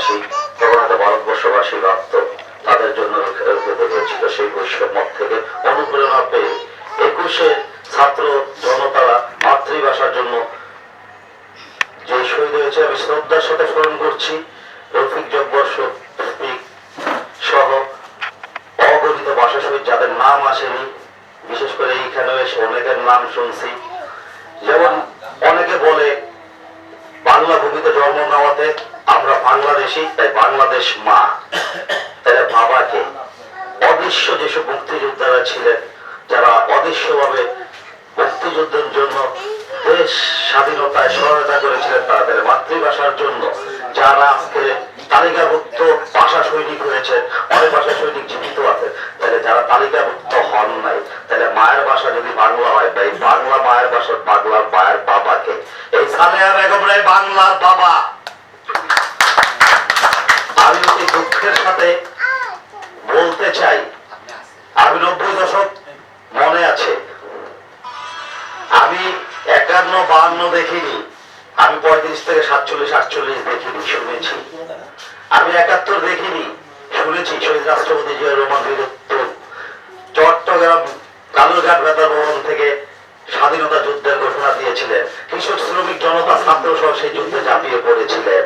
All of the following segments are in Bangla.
বাংলাভাষী তখন ভারতবর্ষবাসী ভাবত তাদের জন্য রুখে রুখে হয়েছিল সেই বৈষম্য থেকে। অনুপ্রেরণা পেয়ে একুশে ছাত্র জনতারা মাতৃভাষার জন্য যে শহীদ হয়েছে, আমি শ্রদ্ধার সাথে স্মরণ করছি। রফিক জব্বর সহ অগণিত ভাষা শহীদ যাদের নাম আসেনি। বিশেষ করে এইখানে এসে অনেকের নাম শুনছি। যেমন অনেকে বলে বাংলা ভূমিতে জন্ম নেওয়াতে আমরা বাংলাদেশি, তাই বাংলাদেশ মা। তাহলে বাবাকে অদৃশ্য যেসব মুক্তিযোদ্ধারা ছিলেন, যারা অদৃশ্যভাবে মুক্তিযুদ্ধের জন্য দেশ স্বাধীনতায় সহায়তা করেছিলেন তাদের মাতৃভাষার জন্য যারা আজকে তালিকাভুক্ত ভাষা সৈনিক হয়েছে, অনেক ভাষা সৈনিক জীবিত আছে, তাহলে যারা তালিকাভুক্ত হন নাই, তাহলে মায়ের ভাষা যদি বাংলা হয়, তাই বাংলা মায়ের ভাষা বাংলার মায়ের বাবাকে সালেহা বেগম রায় বাংলার বাবা। আমি অতি দুঃখের সাথে বলতে চাই, আমি নব্বই দশক মনে আছে। আমি একান্ন, বাহান্ন দেখিনি, আমি পঁয়ত্রিশ থেকে সাতচল্লিশ, আটচল্লিশ দেখিনি, শুনেছি। আমি একাত্তর দেখিনি, শুনেছি, শহীদ রাষ্ট্রপতি জিয়া রহমান বীরত্ব চট্টগ্রাম কালুরঘাট বেতার ভবন থেকে স্বাধীনতা যুদ্ধের ঘোষণা দিয়েছিলেন। কৃষক, শ্রমিক, জনতা ছাত্র সহ সেই যুদ্ধে ঝাঁপিয়ে পড়েছিলেন।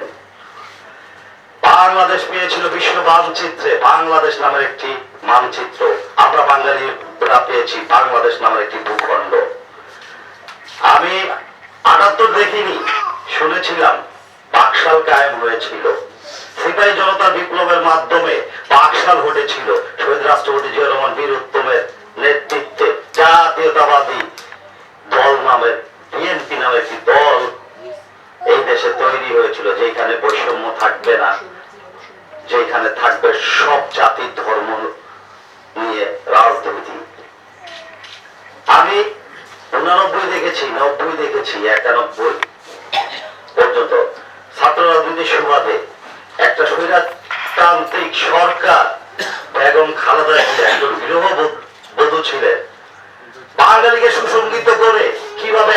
বাংলাদেশ পেয়েছিল বিশ্ব মানচিত্রে। বাংলাদেশ নামের একটি মানচিত্র। আমরা বাঙালিরা পেয়েছি বাংলাদেশ নামের একটি ভূখণ্ড। আমি আটাত্তর দেখিনি, শুনেছিলাম বাকশাল কায়েম হয়েছিল। সিপাহী জনতার বিপ্লবের মাধ্যমে বাকশাল ঘটেছিল। শহীদ রাষ্ট্রপতি জিয়া রহমান বীর উত্তমের নেতৃত্বে জাতীয়তাবাদী দল নামের বিএনপি নামের একটি দল এই দেশে তৈরি হয়েছিল, যেখানে বৈষম্য থাকবে না, যেখানে থাকবে সব জাতি ধর্ম নিয়ে রাজনীতি। আমি উনানব্বই দেখেছি, নব্বই দেখেছি, একানব্বই পর্যন্ত। ছাত্র রাজনীতির সুবাদে একটা স্বৈরাতান্ত্রিক সরকার বেগম খালেদা জিয়া একজন গৃহবধূ ছিলেন বাঙালিকে সুসংগীত করে কীভাবে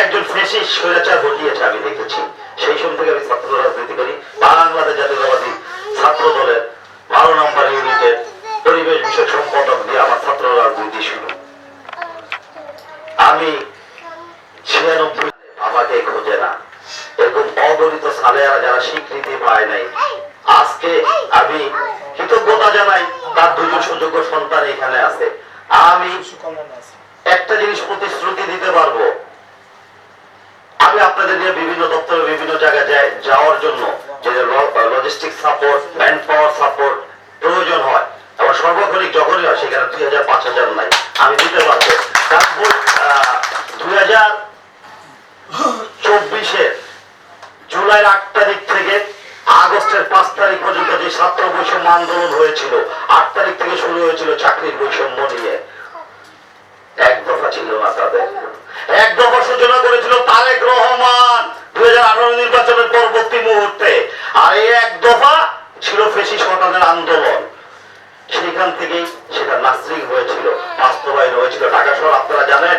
ফেসিস স্বৈরাচার ঘটিয়েছে, আমি দেখেছি। সেই সময় থেকে আমি ছাত্র রাজনীতি করি। বাংলাদেশ জাতীয়তাবাদী ছাত্র দলের বারো নম্বর ইউনিটের পরিবেশ বিষয়ক সম্পাদক দিয়ে আমার ছাত্র রাজনীতি শুরু। আমি ছিয়ানব্বই আমাকে খোঁজে না। এরকম অগণিত সালেয়ারা যারা স্বীকৃতি পায় নাই। আজকে আমি কৃতজ্ঞতা জানাই তার দুজন সুযোগ্য সন্তান এখানে আছে। আমি একটা জিনিস প্রতিশ্রুতি দিতে পারব। আমি আপনাদের নিয়ে বিভিন্ন দপ্তরে বিভিন্ন জায়গায় যাই যাওয়ার জন্য যে logistic support manpower support প্রয়োজন হয়। এবং সর্বক্ষণিক যখনই হয়, সেখানে দুই হাজার, পাঁচ হাজার নাই। আমি দিতে পারব কারণ দুই হাজার চব্বিশের জুলাইয়ের আট তারিখ থেকে আগস্টের পাঁচ তারিখ পর্যন্ত যে ছাত্র বৈষম্য আন্দোলন হয়েছিল, আট তারিখ থেকে শুরু হয়েছিল চাকরির বৈষম্য নিয়ে এক দফা ছিল না তাদের এক দফা সূচনা করেছিল তারেক রহমান দুই নির্বাচনের পরবর্তী মুহূর্তে আর এই এক দফা ছিল ফেসি সন্তানের আন্দোলন সেখান থেকেই সেটা নার্সিং হয়েছিল বাস্তবায়ন হয়েছিল ঢাকা শহর আপনারা জানেন?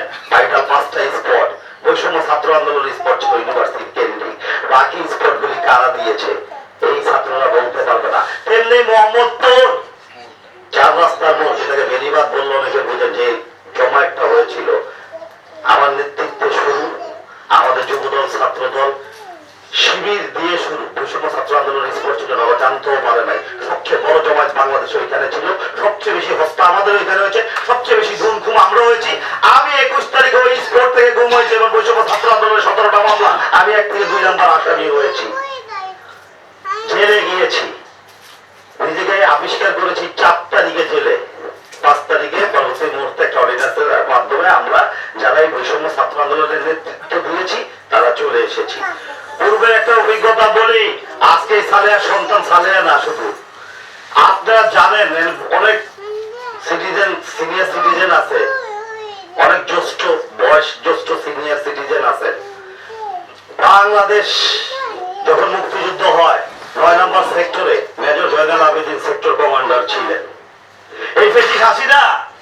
বৈষম্য ছাত্র আন্দোলনের নেতৃত্ব দিয়েছি, তারা চলে এসেছি। পূর্বের একটা অভিজ্ঞতা বলি, আজকে সালেয়া সন্তান সালেয়া না শুধু। আপনারা জানেন অনেক সিটিজেন সিনিয়র সিটিজেন আছে। অনেক জ্যেষ্ঠ, বয়স জ্যেষ্ঠ সিনিয়র সিটিজেন আছে। বাংলাদেশ যখন মুক্তিযুদ্ধ হয়, নয় নম্বর সেক্টরে major Joynal Abedin sector commander ছিলেন। এই ফেসিস হাসিনা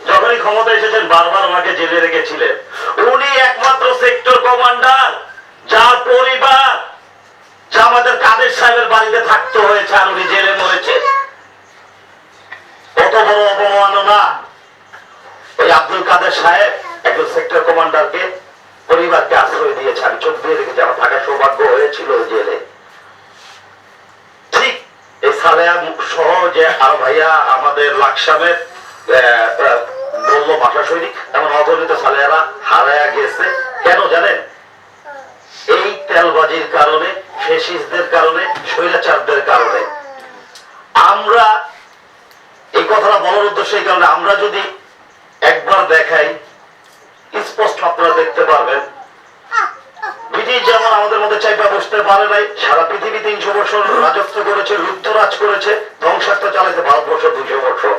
যখনই ক্ষমতা এসেছেন, বারবার ওনাকে জেলে রেখেছিলেন। উনি একমাত্র সেক্টর কমান্ডার যার পরিবার, যা আমাদের কাদের সাহেবের বাড়িতে থাকতে হয়েছে আর উনি জেলে মরেছে। কত বড় অবমাননা। ওই আব্দুল কাদের সাহেব একজন সেক্টর কমান্ডারকে পরিবারকে আশ্রয় দিয়েছে। আমি চোখ দিয়ে দেখেছি, আমার থাকার সৌভাগ্য হয়েছিল জেলে। ঠিক এই সালেয়া সহ যে আর ভাইয়া আমাদের লাকসামের আহ, ভাষা সৈনিক এমন অগণিত সালেয়ারা হারায়া গেছে কেন জানেন? এই তেলবাজির কারণে ফেসিসদের কারণে স্বৈরাচারদের কারণে। আমরা এই কথাটা বলার উদ্দেশ্য এই কারণে আমরা যদি একবার দেখাই স্পষ্ট আপনারা দেখতে পারবেন। ব্রিটিশ যেমন আমাদের মধ্যে চাইপা বসতে পারে নাই। সারা পৃথিবী তিনশো বছর রাজত্ব করেছে লুপ্তরাজ করেছে ধ্বংসাত্ম চালাইতে ভারতবর্ষ দুইশো বছর।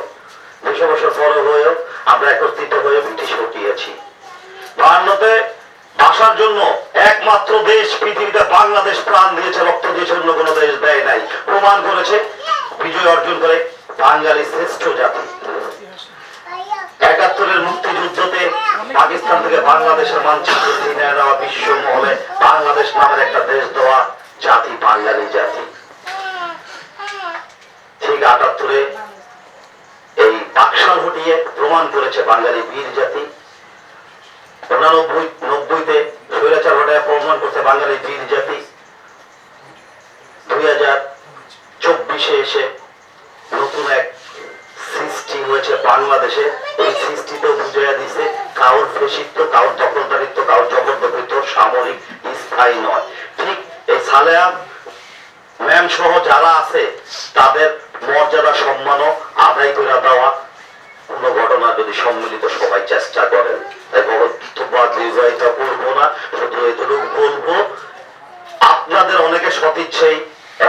দুইশো বছর পরে হয়েও আমরা একত্রিত হয়ে ব্রিটিশ হটিয়েছি বাহান্নতে ভাষার জন্য একমাত্র দেশ পৃথিবীতে বাংলাদেশ প্রাণ দিয়েছে, রক্ত দিয়েছে অন্য কোনো দেশ দেয় নাই। প্রমাণ করেছে বিজয় অর্জন করে বাঙালি শ্রেষ্ঠ জাতি। একাত্তরের মুক্তিযুদ্ধতে পাকিস্তান থেকে বাংলাদেশের মানচিত্র বিশ্ব মহলে বাংলাদেশ নামের একটা দেশ দেওয়া জাতি, বাঙালি জাতি ঠিক আটাত্তরে এই বাকশাল হটিয়ে প্রমাণ করেছে বাঙালি বীর জাতি। নব্বইতে স্বৈরাচার হটায় প্রমাণ করছে বাঙালি বীর জাতি। দুই হাজার চব্বিশে এসে নতুন এক সৃষ্টি হয়েছে বাংলাদেশে। এই সৃষ্টিতেও বুঝাইয়া দিছে, কাউর ফেসিত্ব কাউর দখলদারিত্ব, কাউর জবরদখলিত্ব সামরিক স্থায়ী নয়। ঠিক এই সালেয়া ম্যাম সহ যারা আছে, তাদের মর্যাদা, সম্মানও আদায় করে দেওয়া কোন ঘটনা যদি সম্মিলিত সবাই চেষ্টা করেন করব না, শুধু এতটুকু বলব, আপনাদের অনেকে সদিচ্ছেই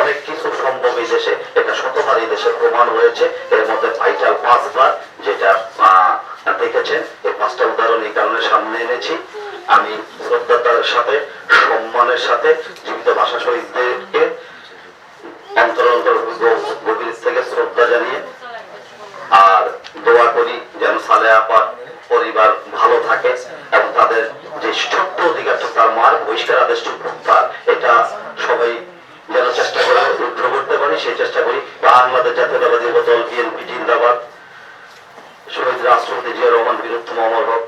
অনেক কিছু সম্ভব এই দেশে, এটা শতবার এই দেশে প্রমাণ হয়েছে, এর মধ্যে ভাইটাল পাঁচবার, যেটা দেখেছেন, এই পাঁচটা উদাহরণ এই কারণে সামনে এনেছি। আমি শ্রদ্ধাতার সাথে, সম্মানের সাথে, জীবিত ভাষা শহীদদেরকে অন্তর অন্তর উপজেলা যুব দল বিএনপি জিন্দাবাদ। শহীদ রাষ্ট্রপতি জিয়া রহমান বীরত্তম অমর হক।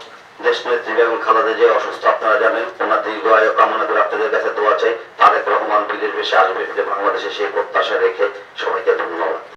দেশ নেত্রী বেগম খালাদে যে অসুস্থ, আপনারা জানেন, ওনার দীর্ঘ আয়ু কামনা করে আপনাদের কাছে দোয়া চাই। তারেক রহমান বীরের বেশি আসবে বাংলাদেশে সেই প্রত্যাশা রেখে সবাইকে ধন্যবাদ।